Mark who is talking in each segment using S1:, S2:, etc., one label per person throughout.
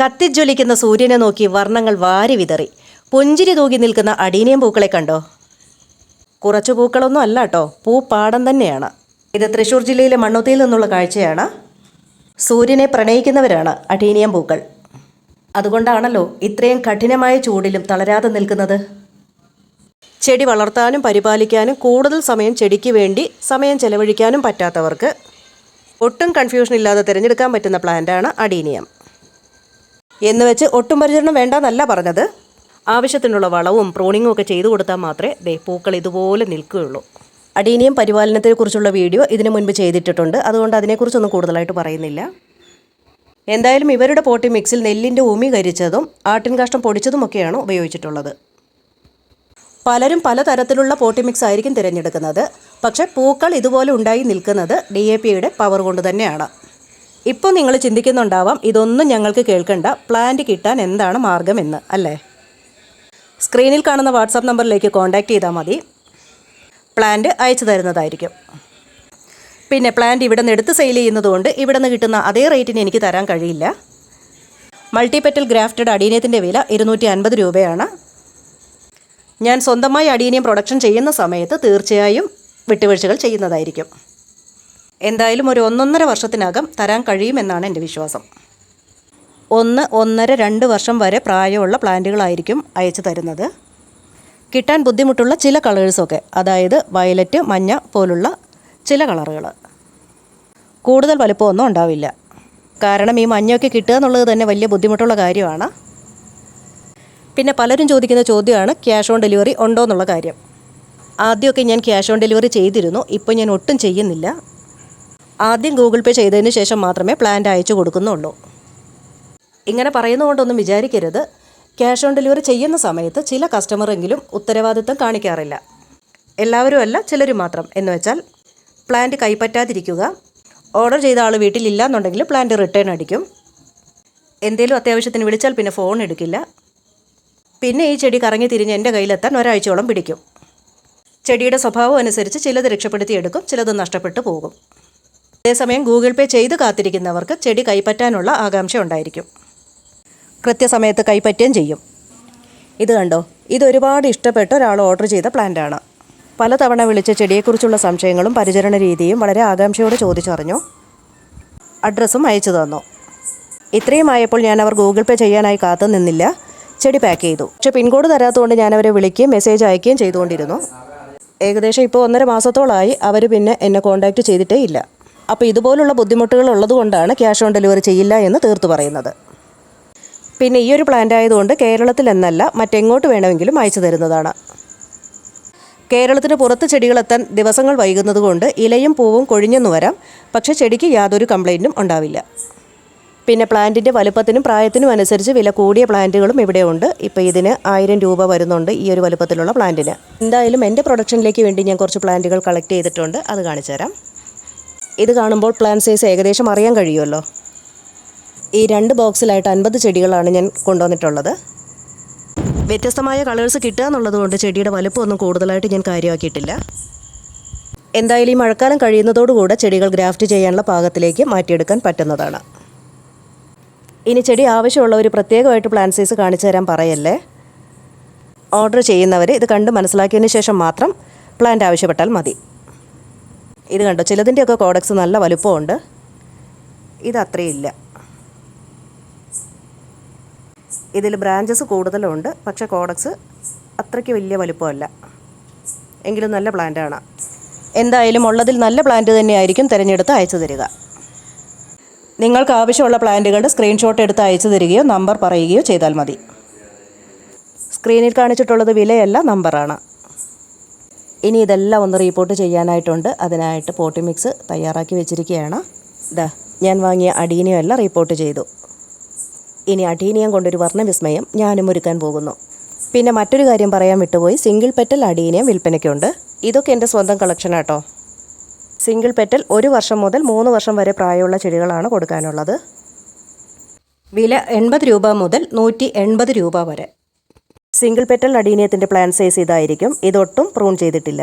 S1: കത്തിജ്വലിക്കുന്ന സൂര്യനെ നോക്കി വർണങ്ങൾ വാരി വിതറി. പുഞ്ചിരി തൂകി നിൽക്കുന്ന അടീനിയം പൂക്കളെ കണ്ടോ? കുറച്ച് പൂക്കളൊന്നും അല്ല കേട്ടോ പൂ പാടം തന്നെയാണ്. ഇത് തൃശ്ശൂർ ജില്ലയിലെ മണ്ണുത്തിയിൽ നിന്നുള്ള കാഴ്ചയാണ്. സൂര്യനെ പ്രണയിക്കുന്നവരാണ് അടീനിയം പൂക്കൾ. അതുകൊണ്ടാണല്ലോ ഇത്രയും കഠിനമായ ചൂടിലും തളരാതെ നിൽക്കുന്നത്. ചെടി വളർത്താനും പരിപാലിക്കാനും കൂടുതൽ സമയം ചെടിക്ക് വേണ്ടി സമയം ചെലവഴിക്കാനും പറ്റാത്തവർക്ക് ഒട്ടും കൺഫ്യൂഷൻ ഇല്ലാതെ തിരഞ്ഞെടുക്കാൻ പറ്റുന്ന പ്ലാന്റാണ് അടീനിയം. എന്ന് വെച്ച് ഒട്ടും പരിചരണം വേണ്ടെന്നല്ല പറഞ്ഞത്. ആവശ്യത്തിനുള്ള വളവും പ്രോണിങ്ങും ഒക്കെ ചെയ്തു കൊടുത്താൽ മാത്രമേ ദേ പൂക്കൾ ഇതുപോലെ നിൽക്കുകയുള്ളൂ. അടീനിയം പരിപാലനത്തെക്കുറിച്ചുള്ള വീഡിയോ ഇതിനു മുൻപ് ചെയ്തിട്ടിട്ടുണ്ട്. അതുകൊണ്ട് അതിനെക്കുറിച്ചൊന്നും കൂടുതലായിട്ട് പറയുന്നില്ല. എന്തായാലും ഇവരുടെ പോട്ടി മിക്സിൽ നെല്ലിന്റെ ഉമി കരിച്ചതും ആട്ടിൻ കാഷ്ടം പൊടിച്ചതുമൊക്കെയാണ് ഉപയോഗിച്ചിട്ടുള്ളത്. പലരും പലതരത്തിലുള്ള പോട്ടി മിക്സ് ആയിരിക്കും തിരഞ്ഞെടുക്കുന്നത്. പക്ഷേ പൂക്കൾ ഇതുപോലെ ഉണ്ടായി നിൽക്കുന്നത് ഡി എ പിയുടെ പവർ കൊണ്ട് തന്നെയാണ്. ഇപ്പോൾ നിങ്ങൾ ചിന്തിക്കുന്നുണ്ടാവാം ഇതൊന്നും ഞങ്ങൾക്ക് കേൾക്കണ്ട. പ്ലാന്റ് കിട്ടാൻ എന്താണ് മാർഗമെന്ന് അല്ലേ? സ്ക്രീനിൽ കാണുന്ന വാട്സാപ്പ് നമ്പറിലേക്ക് കോൺടാക്റ്റ് ചെയ്താൽ മതി. പ്ലാന്റ് അയച്ചു തരുന്നതായിരിക്കും. പിന്നെ പ്ലാന്റ് ഇവിടെ നിന്ന് എടുത്ത് സെയിൽ ചെയ്യുന്നതുകൊണ്ട് ഇവിടെ നിന്ന് കിട്ടുന്ന അതേ റേറ്റിന് എനിക്ക് തരാൻ കഴിയില്ല. മൾട്ടിപെറ്റൽ ഗ്രാഫ്റ്റഡ് അടീനിയത്തിന്റെ വില ഇരുന്നൂറ്റി അൻപത് രൂപയാണ്. ഞാൻ സ്വന്തമായി അടീനിയം പ്രൊഡക്ഷൻ ചെയ്യുന്ന സമയത്ത് തീർച്ചയായും വിട്ടുവീഴ്ചകൾ ചെയ്യുന്നതായിരിക്കും. എന്തായാലും ഒരു ഒന്നൊന്നര വർഷത്തിനകം തരാൻ കഴിയുമെന്നാണ് എന്റെ വിശ്വാസം. ഒന്ന് ഒന്നര രണ്ട് വർഷം വരെ പ്രായമുള്ള പ്ലാന്റുകളായിരിക്കും അയച്ചു തരുന്നത്. കിട്ടാൻ ബുദ്ധിമുട്ടുള്ള ചില കളേഴ്സൊക്കെ അതായത് വയലറ്റ് മഞ്ഞ പോലുള്ള ചില കളറുകൾ കൂടുതൽ വലുപ്പമൊന്നും ഉണ്ടാവില്ല. കാരണം ഈ മഞ്ഞൊക്കെ കിട്ടുക എന്നുള്ളത് തന്നെ വലിയ ബുദ്ധിമുട്ടുള്ള കാര്യമാണ്. പിന്നെ പലരും ചോദിക്കുന്ന ചോദ്യമാണ് ക്യാഷ് ഓൺ ഡെലിവറി ഉണ്ടോ? എന്നുള്ള കാര്യം. ആദ്യമൊക്കെ ഞാൻ ക്യാഷ് ഓൺ ഡെലിവറി ചെയ്തിരുന്നു ഇപ്പോൾ ഞാൻ ഒട്ടും ചെയ്യുന്നില്ല. ആദ്യം ഗൂഗിൾ പേ ചെയ്തതിന് ശേഷം മാത്രമേ പ്ലാന്റ് അയച്ചു കൊടുക്കുന്നുള്ളൂ. ഇങ്ങനെ പറയുന്നതുകൊണ്ടൊന്നും വിചാരിക്കരുത്. ക്യാഷ് ഓൺ ഡെലിവറി ചെയ്യുന്ന സമയത്ത് ചില കസ്റ്റമറെങ്കിലും ഉത്തരവാദിത്തം കാണിക്കാറില്ല. എല്ലാവരും അല്ല ചിലരും മാത്രം. എന്ന് വെച്ചാൽ പ്ലാന്റ് കൈപ്പറ്റാതിരിക്കുക. ഓർഡർ ചെയ്ത ആൾ വീട്ടിലില്ല എന്നുണ്ടെങ്കിൽ പ്ലാന്റ് റിട്ടേൺ അടിക്കും. എന്തേലും അത്യാവശ്യത്തിന് വിളിച്ചാൽ പിന്നെ ഫോൺ എടുക്കില്ല. പിന്നെ ഈ ചെടി കറങ്ങി തിരിഞ്ഞ് എന്റെ കയ്യിലെത്താൻ ഒരാഴ്ചയോളം പിടിക്കും. ചെടിയുടെ സ്വഭാവം അനുസരിച്ച് ചിലത് രക്ഷപ്പെടുത്തിയെടുക്കും ചിലത് നഷ്ടപ്പെട്ടു പോകും. അതേസമയം ഗൂഗിൾ പേ ചെയ്ത് കാത്തിരിക്കുന്നവർക്ക് ചെടി കൈപ്പറ്റാനുള്ള ആകാംക്ഷ ഉണ്ടായിരിക്കും. കൃത്യസമയത്ത് കൈപ്പറ്റുകയും ചെയ്യും. ഇത് കണ്ടോ? ഇത് ഒരുപാട് ഇഷ്ടപ്പെട്ട ഒരാൾ ഓർഡർ ചെയ്ത പ്ലാന്റാണ് പലതവണ വിളിച്ച ചെടിയെക്കുറിച്ചുള്ള സംശയങ്ങളും പരിചരണ രീതിയും വളരെ ആകാംക്ഷയോടെ ചോദിച്ചറിഞ്ഞു. അഡ്രസ്സും അയച്ചു തന്നു. ഇത്രയും ആയപ്പോൾ ഞാൻ അവർ ഗൂഗിൾ പേ ചെയ്യാനായി കാത്തു നിന്നില്ല. ചെടി പാക്ക് ചെയ്തു. പക്ഷെ പിൻകോഡ് തരാത്തതുകൊണ്ട് ഞാൻ അവരെ വിളിക്കുകയും മെസ്സേജ് അയക്കുകയും ചെയ്തുകൊണ്ടിരുന്നു. ഏകദേശം ഇപ്പോൾ ഒന്നര മാസത്തോളമായി അവർ പിന്നെ എന്നെ കോൺടാക്റ്റ് ചെയ്തിട്ടേ ഇല്ല. അപ്പോൾ ഇതുപോലുള്ള ബുദ്ധിമുട്ടുകൾ ഉള്ളതുകൊണ്ടാണ് ക്യാഷ് ഓൺ ഡെലിവറി ചെയ്യില്ല എന്ന് തീർത്തു പറയുന്നത്. പിന്നെ ഈ ഒരു പ്ലാന്റ് ആയതുകൊണ്ട് കേരളത്തിൽ എന്നല്ല മറ്റെങ്ങോട്ട് വേണമെങ്കിലും അയച്ചു തരുന്നതാണ്. കേരളത്തിന് പുറത്ത് ചെടികളെത്താൻ ദിവസങ്ങൾ വൈകുന്നതുകൊണ്ട് ഇലയും പൂവും കൊഴിഞ്ഞെന്നു വരാം. പക്ഷേ ചെടിക്ക് യാതൊരു കംപ്ലൈന്റും ഉണ്ടാവില്ല. പിന്നെ പ്ലാന്റിന്റെ വലുപ്പത്തിനും പ്രായത്തിനും അനുസരിച്ച് വില കൂടിയ പ്ലാന്റുകളും ഇവിടെ ഉണ്ട് ഇപ്പോൾ ഇതിന് ആയിരം രൂപ വരുന്നുണ്ട് ഈ ഒരു വലുപ്പത്തിലുള്ള പ്ലാന്റിന്. എന്തായാലും എന്റെ പ്രൊഡക്ഷനിലേക്ക് വേണ്ടി ഞാൻ കുറച്ച് പ്ലാന്റുകൾ കളക്ട് ചെയ്തിട്ടുണ്ട്. അത് കാണിച്ചു തരാം ഇത് കാണുമ്പോൾ പ്ലാൻ സൈസ് ഏകദേശം അറിയാൻ കഴിയുമല്ലോ. ഈ രണ്ട് ബോക്സിലായിട്ട് അൻപത് ചെടികളാണ് ഞാൻ കൊണ്ടുവന്നിട്ടുള്ളത്. വ്യത്യസ്തമായ കളേഴ്സ് കിട്ടുക എന്നുള്ളത് കൊണ്ട് ചെടിയുടെ വലുപ്പമൊന്നും കൂടുതലായിട്ട് ഞാൻ കാര്യമാക്കിയിട്ടില്ല. എന്തായാലും ഈ മഴക്കാലം കഴിയുന്നതോടുകൂടെ ചെടികൾ ഗ്രാഫ്റ്റ് ചെയ്യാനുള്ള പാകത്തിലേക്ക് മാറ്റിയെടുക്കാൻ പറ്റുന്നതാണ്. ഇനി ചെടി ആവശ്യമുള്ള ഒരു പ്രത്യേകമായിട്ട് പ്ലാൻ സൈസ് കാണിച്ചു തരാൻ പറയല്ലേ? ഓർഡർ ചെയ്യുന്നവർ ഇത് കണ്ട് മനസ്സിലാക്കിയതിന് ശേഷം മാത്രം പ്ലാന്റ് ആവശ്യപ്പെട്ടാൽ മതി. ഇത് കണ്ടോ? ചിലതിന്റെയൊക്കെ കോഡക്സ് നല്ല വലുപ്പമുണ്ട്. ഇത് അത്രയില്ല. ഇതിൽ ബ്രാഞ്ചസ് കൂടുതലുണ്ട്. പക്ഷേ കോഡക്സ് അത്രയ്ക്ക് വലിയ വലുപ്പമല്ല. എങ്കിലും നല്ല പ്ലാന്റാണ് എന്തായാലും ഉള്ളതിൽ നല്ല പ്ലാന്റ് തന്നെയായിരിക്കും തിരഞ്ഞെടുത്ത് അയച്ചു തരിക. നിങ്ങൾക്ക് ആവശ്യമുള്ള പ്ലാന്റുകളുടെ സ്ക്രീൻഷോട്ട് എടുത്ത് അയച്ചു തരികയോ നമ്പർ പറയുകയോ ചെയ്താൽ മതി. സ്ക്രീനിൽ കാണിച്ചിട്ടുള്ളത് വിലയല്ല നമ്പറാണ് ഇനി ഇതെല്ലാം ഒന്ന് റീപോർട്ട് ചെയ്യാനായിട്ടുണ്ട്. അതിനായിട്ട് പോട്ടി മിക്സ് തയ്യാറാക്കി വെച്ചിരിക്കുകയാണ്. ഇതാ ഞാൻ വാങ്ങിയ അടീനിയം എല്ലാം റിപ്പോർട്ട് ചെയ്തു. ഇനി അടീനിയം കൊണ്ടൊരു വർണവിസ്മയം ഞാനും ഒരുക്കാൻ പോകുന്നു. പിന്നെ മറ്റൊരു കാര്യം പറയാൻ വിട്ടുപോയി. സിംഗിൾ പെറ്റൽ അടീനിയം വിൽപ്പനയ്ക്കുണ്ട്. ഇതൊക്കെ എന്റെ സ്വന്തം കളക്ഷനാട്ടോ സിംഗിൾ പെറ്റൽ ഒരു വർഷം മുതൽ മൂന്ന് വർഷം വരെ പ്രായമുള്ള ചെടികളാണ് കൊടുക്കാനുള്ളത്. വില എൺപത് രൂപ മുതൽ നൂറ്റി എൺപത് രൂപ വരെ. സിംഗിൾ പെറ്റൽ അടീനിയത്തിന്റെ പ്ലാൻ സൈസ് ഇതായിരിക്കും. ഇതൊട്ടും പ്രൂൺ ചെയ്തിട്ടില്ല.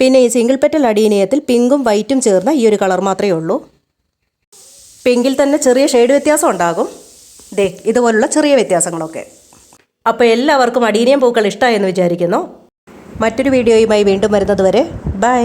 S1: പിന്നെ ഈ സിംഗിൾ പെറ്റൽ അടീനിയത്തിൽ പിങ്കും വൈറ്റും ചേർന്ന ഈ ഒരു കളർ മാത്രമേ ഉള്ളൂ. പിങ്കിൽ തന്നെ ചെറിയ ഷെയ്ഡ് വ്യത്യാസം ഉണ്ടാകും. ദേ ഇതുപോലുള്ള ചെറിയ വ്യത്യാസങ്ങളൊക്കെ. അപ്പോൾ എല്ലാവർക്കും അടീനിയം പൂക്കൾ ഇഷ്ടമായെന്ന് വിചാരിക്കുന്നു. മറ്റൊരു വീഡിയോയുമായി വീണ്ടും വരുന്നത് വരെ ബൈ